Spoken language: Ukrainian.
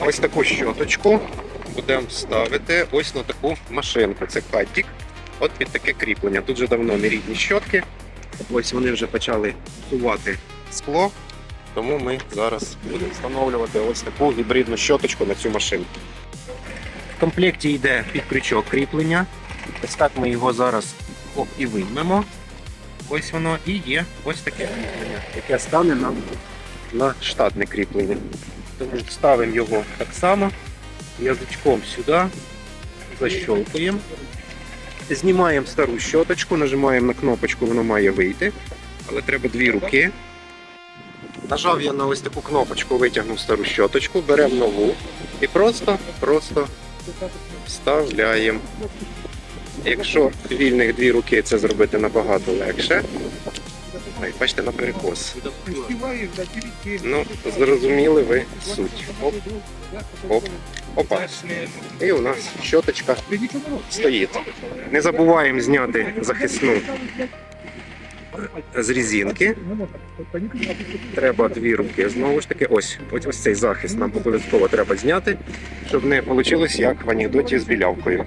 ось таку щоточку будемо ставити ось на таку машинку. Це каттік. От під таке кріплення. Тут вже давно не рідні щотки. Ось вони вже почали сувати скло. Тому ми зараз будемо встановлювати ось таку гібридну щоточку на цю машинку. В комплекті йде під крючок кріплення. Ось так ми його зараз оп, і виймемо. Ось воно і є ось таке кріплення, яке стане нам на штатне кріплення. Тому ставимо його так само, язичком сюди, защолкуємо. Знімаємо стару щоточку, нажимаємо на кнопочку, воно має вийти. Але треба дві руки. Нажав я на ось таку кнопочку, витягнув стару щоточку, беремо нову і просто, просто вставляємо. Якщо вільних дві руки це зробити набагато легше. Ой, бачите, на перекос. Ну, зрозуміли ви суть. Оп, оп, опа. І у нас щоточка стоїть. Не забуваємо зняти захисну з резинки. Треба дві руки. Знову ж таки, ось, ось, ось цей захист нам обов'язково треба зняти, щоб не вийшло як в анекдоті з білявкою.